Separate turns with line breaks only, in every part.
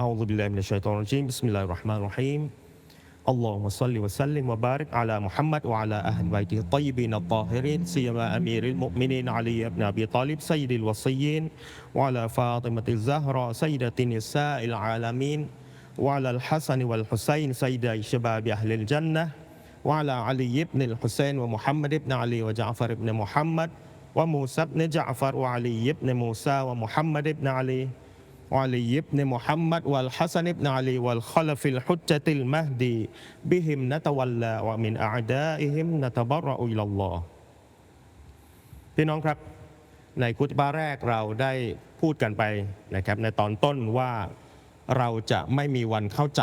أعوذ بالله من الشيطان الرجيم. بسم الله الرحمن الرحيم. اللهم صل وسلم وبارك على محمد وعلى أهل بيته الطيبين الطاهرين سيما أمير المؤمنين علي بن أبي طالب سيد الوصيين وعلى فاطمة الزهراء سيدة نساء العالمين وعلى الحسن والحسين سيدي شباب أهل الجنة وعلى علي بن الحسين ومحمد بن علي وجعفر بن محمد وموسى بن جعفر وعلي بن موسى ومحمد بن علي อาลียิบในมุฮัมมัดวัลฮัสนิบนาลีวัลคอลฟิลฮุจจติลมะดีบิฮิมนัตวัลลาวะมินอาดาอิฮิมนัตบรออิลลอพี่น้องครับ ในคุตบาแรกเราได้พูดกันไปนะครับ ในตอนต้นว่าเราจะไม่มีวันเข้าใจ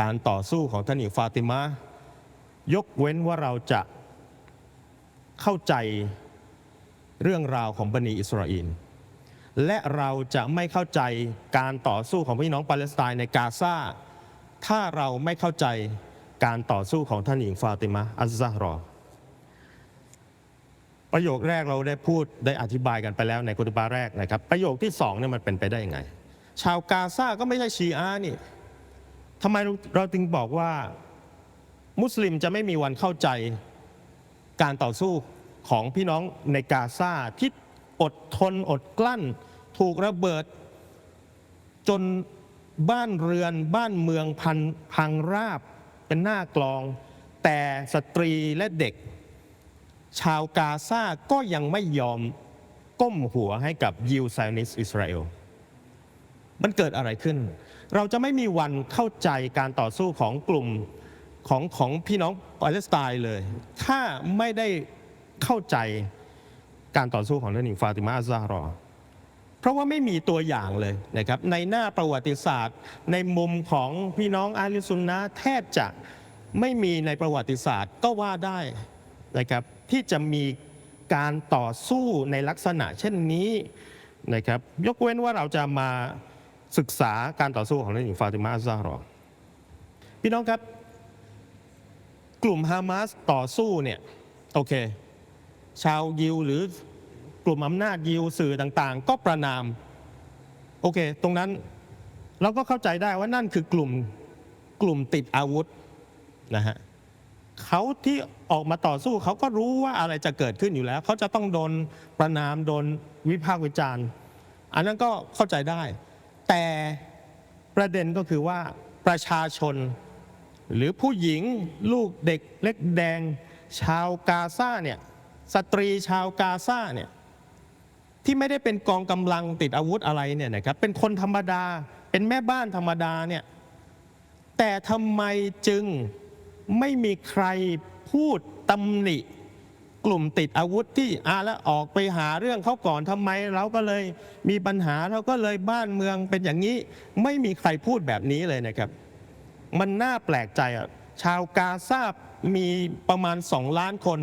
การต่อสู้ของท่านหญิงฟาติมะยกเว้นว่าเราจะเข้าใจเรื่องราวของบันีอิสราเอล และเราจะไม่เข้าใจการต่อสู้ของพี่น้องปาเลสไตน์ในกาซาถ้าเราไม่เข้าใจการต่อสู้ของท่านหญิงฟาติมะห์อัซซะฮ์รอประโยคแรกเราได้พูดได้อธิบายกันไปแล้วในกุตบาแรกนะครับ ประโยคที่สองเนี่ยมันเป็นไปได้ยังไง ชาวกาซาก็ไม่ใช่ชีอะนี่ทำไมเราจึงบอกว่ามุสลิมจะไม่มีวันเข้าใจการต่อสู้ของพี่น้องในกาซาที่ อดทนอดกลั้น ถูกระเบิด จนบ้านเรือนบ้านเมืองพันพังราบเป็นหน้ากลอง แต่สตรีและเด็ก ชาวกาซาก็ยังไม่ยอมก้มหัวให้กับยิวไซนิสอิสราเอลมันเกิดอะไรขึ้น เราจะไม่มีวันเข้าใจการต่อสู้ของกลุ่มของของพี่น้องปาเลสไตน์เลย ถ้าไม่ได้เข้าใจ การต่อสู้ของท่านหญิงฟาติมาอัซาฮ์รอเพราะว่าไม่มีตัวอย่างเลยนะครับ ในหน้าประวัติศาสตร์ ในมุมของพี่น้องอาลิซุนนะแทบจะไม่มีในประวัติศาสตร์ก็ว่าได้นะครับที่จะมีการต่อสู้ในลักษณะเช่นนี้นะครับ ยกเว้นว่าเราจะมาศึกษาการต่อสู้ของท่านหญิงฟาติมาอัซาฮ์รอพี่น้องครับ กลุ่มฮามาสต่อสู้เนี่ยโอเค ชาวยิวหรือกลุ่มอำนาจยิวสื่อต่างๆ ก็ประนาม โอเค ตรงนั้นเราก็เข้าใจได้ว่านั่นคือกลุ่มกลุ่มติดอาวุธนะฮะเขาที่ออกมาต่อสู้เขาก็รู้ว่าอะไรจะเกิดขึ้นอยู่แล้ว เขาจะต้องโดนประนามโดนวิพากษ์วิจารณ์ อันนั้นก็เข้าใจได้ แต่ประเด็นก็คือว่าประชาชน หรือผู้หญิงลูกเด็กเล็กแดง ชาวกาซาเนี่ย สตรีชาวกาซาเนี่ยที่ไม่ได้เป็นกองกำลังติดอาวุธอะไรเนี่ยนะครับเป็นคนธรรมดาเป็นแม่บ้านธรรมดาเนี่ยแต่ทำไมจึงไม่มีใครพูดตำหนิกลุ่มติดอาวุธที่อาแล้วออกไปหาเรื่องเขาก่อนทำไมเราก็เลยมีปัญหาเราก็เลยบ้านเมืองเป็นอย่างนี้ ไม่มีใครพูดแบบนี้เลยนะครับ มันน่าแปลกใจอะชาวกาซา มีประมาณสองล้านคน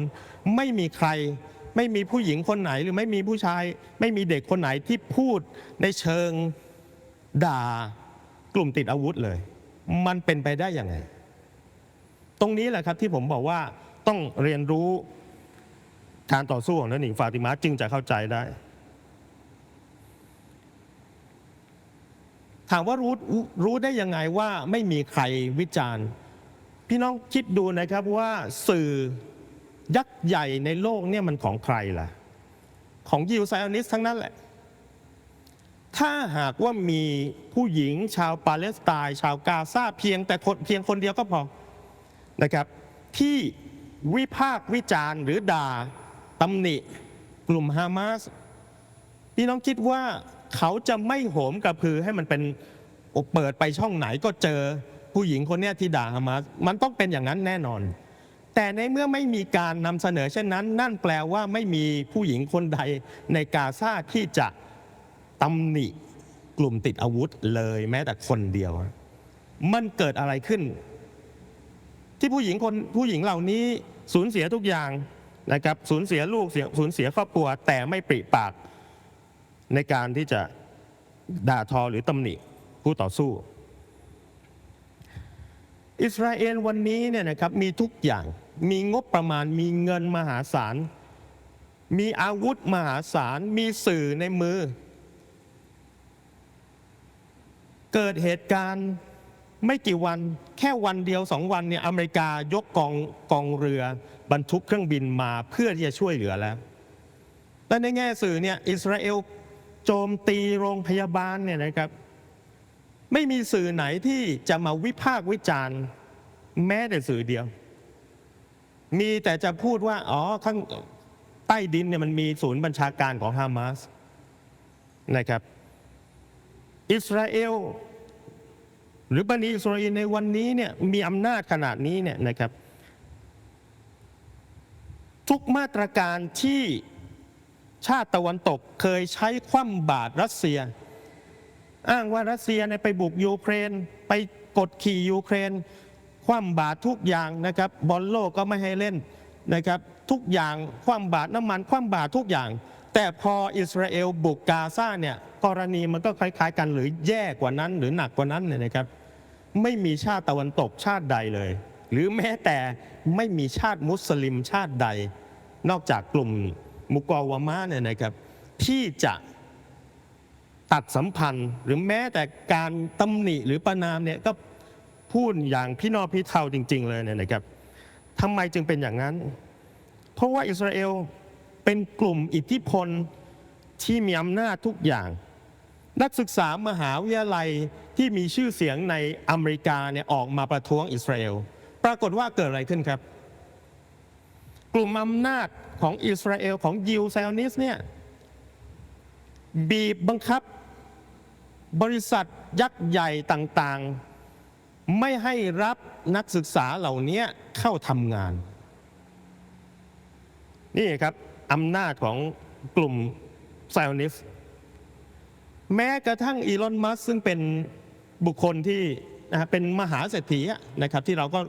ไม่มีใคร ไม่มีผู้หญิงคนไหนหรือไม่มีผู้ชาย ไม่มีเด็กคนไหนที่พูดในเชิงด่ากลุ่มติดอาวุธเลย มันเป็นไปได้ยังไง ตรงนี้แหละครับที่ผมบอกว่าต้องเรียนรู้การต่อสู้ของท่านหญิงฟาติมาจึงจะเข้าใจได้ ถามว่ารู้รู้ได้ยังไงว่าไม่มีใครวิจารณ์ พี่น้องคิดดูนะครับว่าสื่อยักษ์ใหญ่ในโลกเนี่ยมันของใครล่ะ ของยิวไซออนิสทั้งนั้นแหละ ถ้าหากว่ามีผู้หญิงชาวปาเลสไตน์ชาวกาซาเพียงแต่คนเพียงคนเดียวก็พอนะครับ ที่วิพากษ์วิจารณ์หรือด่าตำหนิ กลุ่มฮามาสพี่น้องคิดว่าเขาจะไม่โหมกระพือให้มันเป็นเปิดไปช่องไหนก็เจอ ผู้หญิงคนเนี้ยที่ด่าฮามาสมันต้องเป็นอย่างนั้นแน่นอน แต่ในเมื่อไม่มีการนำเสนอเช่นนั้น นั่นแปลว่าไม่มีผู้หญิงคนใดในกาซาที่จะตำหนิกลุ่มติดอาวุธเลยแม้แต่คนเดียว มันเกิดอะไรขึ้น ที่ผู้หญิงคนผู้หญิงเหล่านี้สูญเสียทุกอย่างนะครับสูญเสียลูกเสียสูญเสียครอบครัว แต่ไม่ปริปากในการที่จะด่าทอหรือตำหนิผู้ต่อสู้ อิสราเอลวันนี้เนี่ยนะครับมีทุกอย่างมีงบประมาณมีเงินมหาศาล มีอาวุธมหาศาล มีสื่อในมือ เกิดเหตุการณ์ไม่กี่วันแค่วันเดียวสองวันเนี่ยอเมริกายกกองกองเรือบรรทุกเครื่องบินมาเพื่อที่จะช่วยเหลือแล้วและในแง่สื่อเนี่ยอิสราเอลโจมตีโรงพยาบาลเนี่ยนะครับ ไม่มีสื่อไหนที่จะมาวิพากษ์วิจารณ์ แม้แต่สื่อเดียว มีแต่จะพูดว่า อ๋อข้างใต้ดินเนี่ยมันมีศูนย์บัญชาการของฮามาสนะครับ อิสราเอลหรือบันิอิสราเอลในวันนี้เนี่ยมีอำนาจขนาดนี้เนี่ยนะครับ ทุกมาตรการที่ชาติตะวันตกเคยใช้คว่ำบาตรรัสเซีย อ้างว่ารัสเซียเนี่ยไปบุกยูเครน ไปกดขี่ยูเครน คว่ำบาตรทุกอย่างนะครับบอลโลกก็ไม่ให้เล่นนะครับทุกอย่างคว่ำบาตรน้ำมันคว่ำบาตรทุกอย่าง แต่พออิสราเอลบุกกาซาเนี่ยกรณีมันก็คล้ายๆ กันหรือแย่กว่านั้น หรือหนักกว่านั้นเนี่ยนะครับ ไม่มีชาติตะวันตกชาติใดเลย หรือแม้แต่ไม่มีชาติมุสลิมชาติใด นอกจากกลุ่มมุกอวามะเนี่ยนะครับที่จะ ตัดสัมพันธ์ หรือแม้แต่การตำหนิหรือประนามเนี่ยก็พูดอย่างพี่นอพี่เทาจริง ๆ เลยเนี่ยนะครับทำไมจึงเป็นอย่างนั้น เพราะว่าอิสราเอลเป็นกลุ่มอิทธิพลที่มีอำนาจทุกอย่าง นักศึกษามหาวิทยาลัยที่มีชื่อเสียงในอเมริกาเนี่ยออกมาประท้วงอิสราเอลปรากฏว่าเกิดอะไรขึ้นครับ กลุ่มอำนาจของอิสราเอลของยิวไซออนิสเนี่ยบีบบังคับ บริษัทยักษ์ใหญ่ต่างๆ ไม่ให้รับนักศึกษาเหล่านี้เข้าทำงาน นี่ครับอำนาจของกลุ่มไซออนิสแม้กระทั่งอีลอนมัสซึ่งเป็นบุคคลที่นะเป็นมหาเศรษฐีนะครับที่เราก็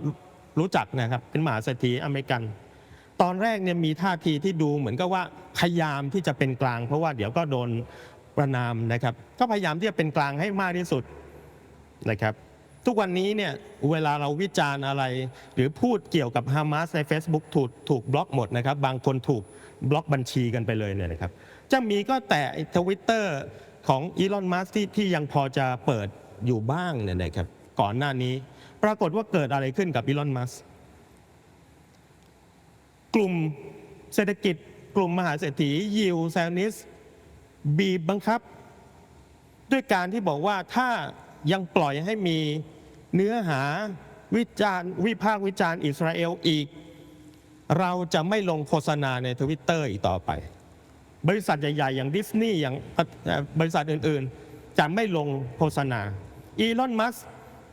รู้จักนะครับเป็นมหาเศรษฐีอเมริกัน ตอนแรกเนี่ยมีท่าทีที่ดูเหมือนกับว่าพยายามที่จะเป็นกลาง เพราะว่าเดี๋ยวก็โดน ประนามนะครับก็พยายามที่จะเป็นกลางให้มากที่สุดนะครับ ทุกวันนี้เนี่ยเวลาเราวิจารณ์อะไร หรือพูดเกี่ยวกับฮามาสใน Facebook ถูกถูกบล็อกหมดนะครับ บางคนถูกบล็อกบัญชีกันไปเลยเนี่ยนะครับ จะมีก็แต่ทวิตเตอร์ของอีลอนมัสที่ที่ยังพอจะเปิดอยู่บ้างเนี่ยนะครับก่อนหน้านี้ปรากฏว่าเกิดอะไรขึ้นกับอีลอนมัสกลุ่มเศรษฐกิจ กลุ่มมหาเศรษฐียิวแซนิส บีบบังคับ ด้วยการที่บอกว่าถ้ายังปล่อยให้มีเนื้อหาวิจารณ์วิพากษ์วิจารณ์อิสราเอลอีก เราจะไม่ลงโฆษณาในทวิตเตอร์อีกต่อไป บริษัทใหญ่ๆ อย่างดิสนีย์อย่างบริษัทอื่นๆ จะไม่ลงโฆษณาอีลอนมัส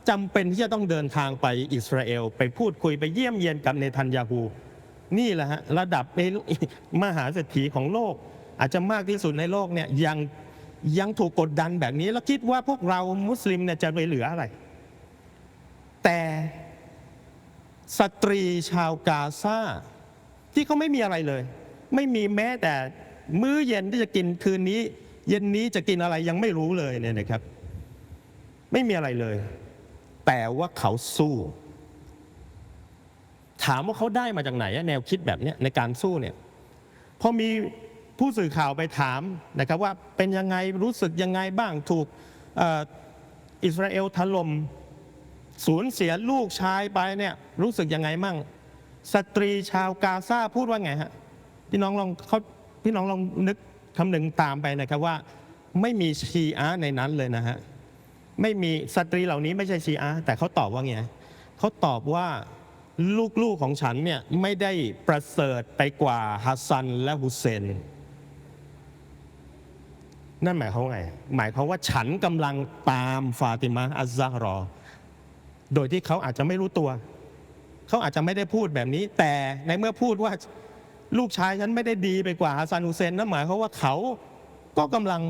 จำเป็นที่จะต้องเดินทางไปอิสราเอล ไปพูดคุยไปเยี่ยมเยียนกับเนทันยาฮูนี่แหละฮะระดับมหาเศรษฐีของโลก อาจจะมากที่สุดในโลกเนี่ยยังยังถูกกดดันแบบนี้ แล้วคิดว่าพวกเรามุสลิมเนี่ยจะไปเหลืออะไร แต่สตรีชาวกาซาที่เขาไม่มีอะไรเลย ไม่มีแม้แต่มื้อเย็นที่จะกินคืนนี้ เย็นนี้จะกินอะไรยังไม่รู้เลยเนี่ยนะครับ ไม่มีอะไรเลย แต่ว่าเขาสู้ ถามว่าเขาได้มาจากไหนแนวคิดแบบนี้ในการสู้เนี่ยพอมี ผู้สื่อข่าวไปถามนะครับว่าเป็นยังไงรู้สึกยังไงบ้างถูกอิสราเอลถล่มสูญเสียลูกชายไปเนี่ยรู้สึกยังไงมั่ง สตรีชาวกาซาพูดว่าไงฮะพี่น้องลองเขาพี่น้องลองนึกคำหนึ่งตามไปนะครับว่า ไม่มีชีอะในนั้นเลยนะฮะไม่มีสตรีเหล่านี้ไม่ใช่ชีอะแต่เขาตอบว่าไงเขาตอบว่าลูกๆของฉันเนี่ยไม่ได้ประเสริฐไปกว่าฮัสซันและฮุเซน นั่นหมายความว่าไง หมายความว่าฉันกำลังตามฟาติมาอัซซาฮรอ โดยที่เขาอาจจะไม่รู้ตัว เขาอาจจะไม่ได้พูดแบบนี้ แต่ในเมื่อพูดว่าลูกชายฉันไม่ได้ดีไปกว่าฮัสซันฮุเซนนั่นหมายความว่าเขาก็กำลัง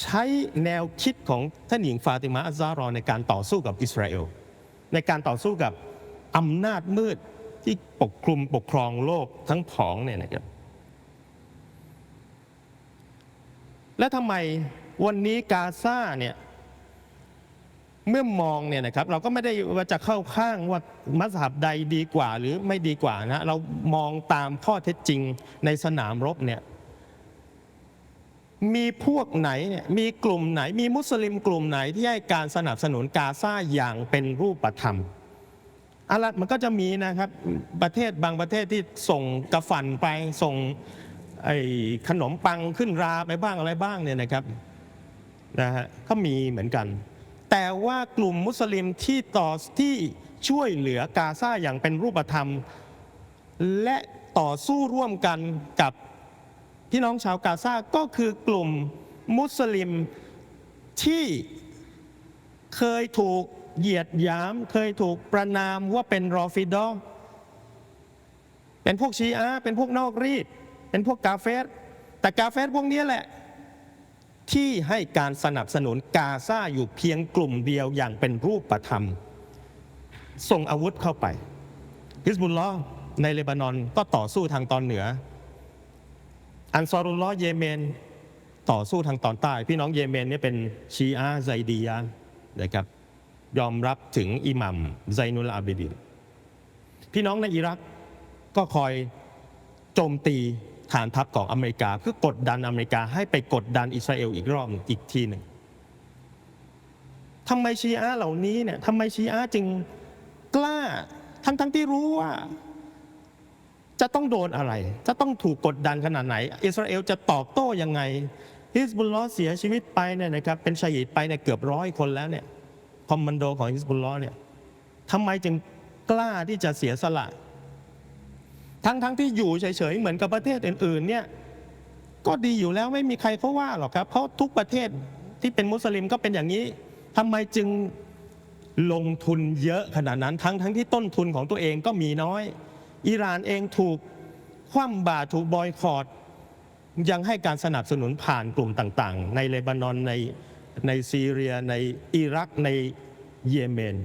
ใช้แนวคิดของท่านหญิงฟาติมาอัซซาฮรอในการต่อสู้กับอิสราเอล ในการต่อสู้กับอำนาจมืดที่ปกคลุมปกครองโลกทั้งผองเนี่ยนะครับ และทำไมวันนี้กาซาเนี่ยเมื่อมองเนี่ยนะครับเราก็ไม่ได้ว่าจะเข้าข้างว่ามัสฮับใดดีกว่าหรือไม่ดีกว่านะเรามองตามข้อเท็จจริงในสนามรบเนี่ยมีพวกไหนเนี่ยมีกลุ่มไหน มีมุสลิมกลุ่มไหนที่ให้การสนับสนุนกาซาอย่างเป็นรูปธรรมอะไรมันก็จะมีนะครับประเทศบางประเทศที่ส่งกระฝันไปส่ง ไอ้ขนมปังขึ้นราไปบ้างอะไรบ้างเนี่ยนะครับนะฮะก็มีเหมือนกัน แต่ว่ากลุ่มมุสลิมที่ต่อที่ช่วยเหลือกาซาอย่างเป็นรูปธรรม และต่อสู้ร่วมกันกับพี่น้องชาวกาซาก็คือกลุ่มมุสลิมที่เคยถูกเหยียดหยาม เคยถูกประนามว่าเป็นรอฟิดอเป็นพวกชีอะเป็นพวกนอกรีด เป็นพวกกาเฟสแต่กาเฟสพวกนี้แหละ ที่ให้การสนับสนุนกาซาอยู่เพียงกลุ่มเดียวอย่างเป็นรูปธรรม ส่งอาวุธเข้าไปฮิสบุลลอในเลบานอนก็ต่อสู้ทางตอนเหนือ อันซอรุลลอเยเมนต่อสู้ทางตอนใต้ พี่น้องเยเมนเนี่ยเป็นชีอะห์ไซดียะห์นะครับยอมรับถึงอิหมัมไซนุลอาบิดินพี่น้องในอิรักก็คอยโจมตี ฐานทัพของอเมริกาเพื่อกดดันอเมริกาให้ไปกดดันอิสราเอลอีกรอบอีกทีหนึ่งทำไมชีอะเหล่านี้เนี่ยทำไมชีอะจึงกล้าทั้งทั้งที่รู้ว่า จะต้องโดนอะไร จะต้องถูกกดดันขนาดไหน อิสราเอลจะตอบโต้ยังไงฮิสบุลลอเสียชีวิตไปเนี่ยนะครับเป็นชายิดไปเนี่ยเกือบร้อยคนแล้วเนี่ยคอมมานโดของฮิสบุลลอเนี่ยทำไมจึงกล้าที่จะเสียสละ ทั้งทั้งที่อยู่เฉยๆเหมือนกับประเทศอื่นๆเนี่ยก็ดีอยู่แล้วไม่มีใครเขาว่าหรอกครับ เพราะทุกประเทศที่เป็นมุสลิมก็เป็นอย่างนี้ทำไมจึงลงทุนเยอะขนาดนั้นทั้งทั้งที่ต้นทุนของตัวเองก็มีน้อย อิหร่านเองถูกคว่ำบาตรถูกบอยคอรดยังให้การสนับสนุนผ่านกลุ่มต่างๆ ในเลบานอนในในซีเรียในอิรักในเยเมน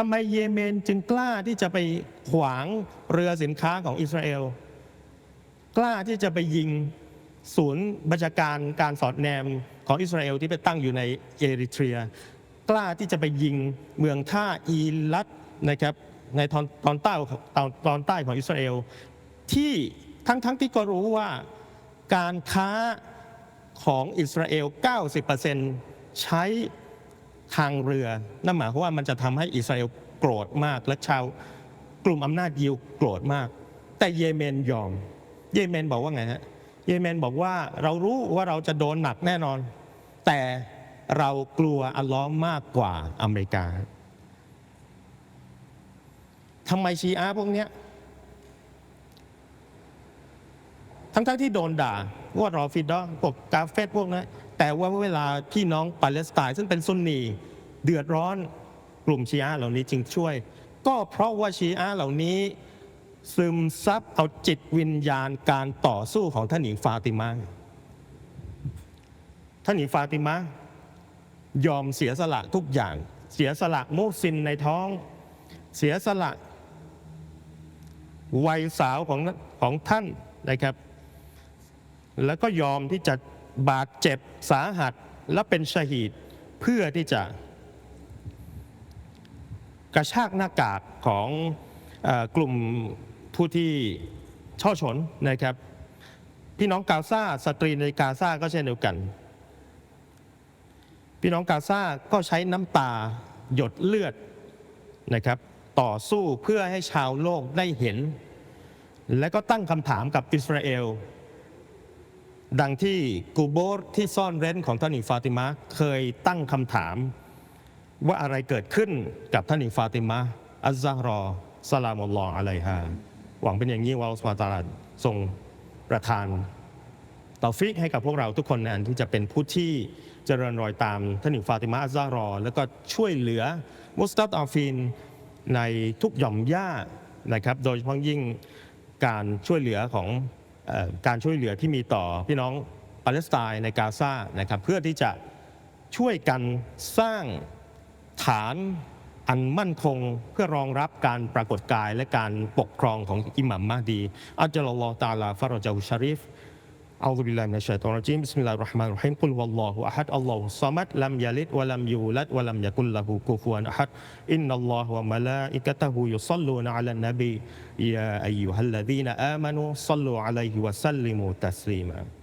ทำไมเยเมนจึงกล้าที่จะไปขวางเรือสินค้าของอิสราเอล กล้าที่จะไปยิงศูนย์บัญชาการการสอดแนมของอิสราเอลที่ไปตั้งอยู่ในเอริเทรีย กล้าที่จะไปยิงเมืองท่าอีลัดนะครับในตอนตอนใต้ตอนตอนใต้ของอิสราเอล ที่ทั้งทั้งที่ก็รู้ว่าการค้าของอิสราเอล 90%ใช้ ทางเรือ นั่นหมายความว่ามันจะทำให้อิสราเอลโกรธมาก และชาวกลุ่มอำนาจยิวโกรธมาก แต่เยเมนยอม เยเมนบอกว่าไงฮะ เยเมนบอกว่าเรารู้ว่าเราจะโดนหนักแน่นอน แต่เรากลัวอัลลอฮ์มากกว่าอเมริกาทำไมชีอะห์พวกเนี้ยทั้งๆที่โดนด่าว่ารอฟิดอพวกกาเฟตพวกนั้น แต่ว่าเวลาพี่น้องปาเลสไตน์ซึ่งเป็นซุนนีเดือดร้อนกลุ่มชีอะเหล่านี้จึงช่วย ก็เพราะว่าชีอะเหล่านี้ซึมซับเอาจิตวิญญาณการต่อสู้ของท่านหญิงฟาติมาท่านหญิงฟาติมายอมเสียสละทุกอย่าง เสียสละมุสินในท้อง เสียสละวัยสาวของของท่านนะครับ แล้วก็ยอมที่จะ บาดเจ็บสาหัสและเป็นชหีดเพื่อที่จะ กระชากหน้ากากของอกลุ่มผู้ที่ช่อฉนนะครับ พี่น้องกาซาสตรีในกาซาก็เช่นเดียวกัน พี่น้องกาซาก็ใช้น้ำตาหยดเลือดนะครับต่อสู้เพื่อให้ชาวโลกได้เห็น และก็ตั้งคำถามกับอิสราเอล ดังที่กูโบสที่ซ่อนเร้นของท่านหญิงฟาติมาเคยตั้งคำถาม ว่าอะไรเกิดขึ้นกับท่านหญิงฟาติมาอัลซาฮรอสลามุลลอฮอะลัยฮาหวังเป็นอย่างยิ่งว่าอัลลอฮฺสุบฮาตาลาทรงประทานตอฟิกให้กับพวกเราทุกคนในอันที่จะเป็นผู้ที่เจริญรอยตามท่านหญิงฟาติมาอัลซาฮรอ แล้วก็ช่วยเหลือมุสตัดอาฟินในทุกหย่อมย่านะครับ โดยเฉพาะยิ่งการช่วยเหลือของ การช่วยเหลือที่มีต่อพี่น้องปาเลสไตน์ในกาซานะครับเพื่อที่จะช่วยกันสร้างฐานอันมั่นคงเพื่อรองรับการปรากฏกายและการปกครองของอิหมัมมาดี อัจลลอฮฺตาลาฟารจาฮุชาริฟ อัลลอฮฺบิลลาฮิมินัชชัยฏอนรจีมบิสมิลลาฮิรเราะห์มานิ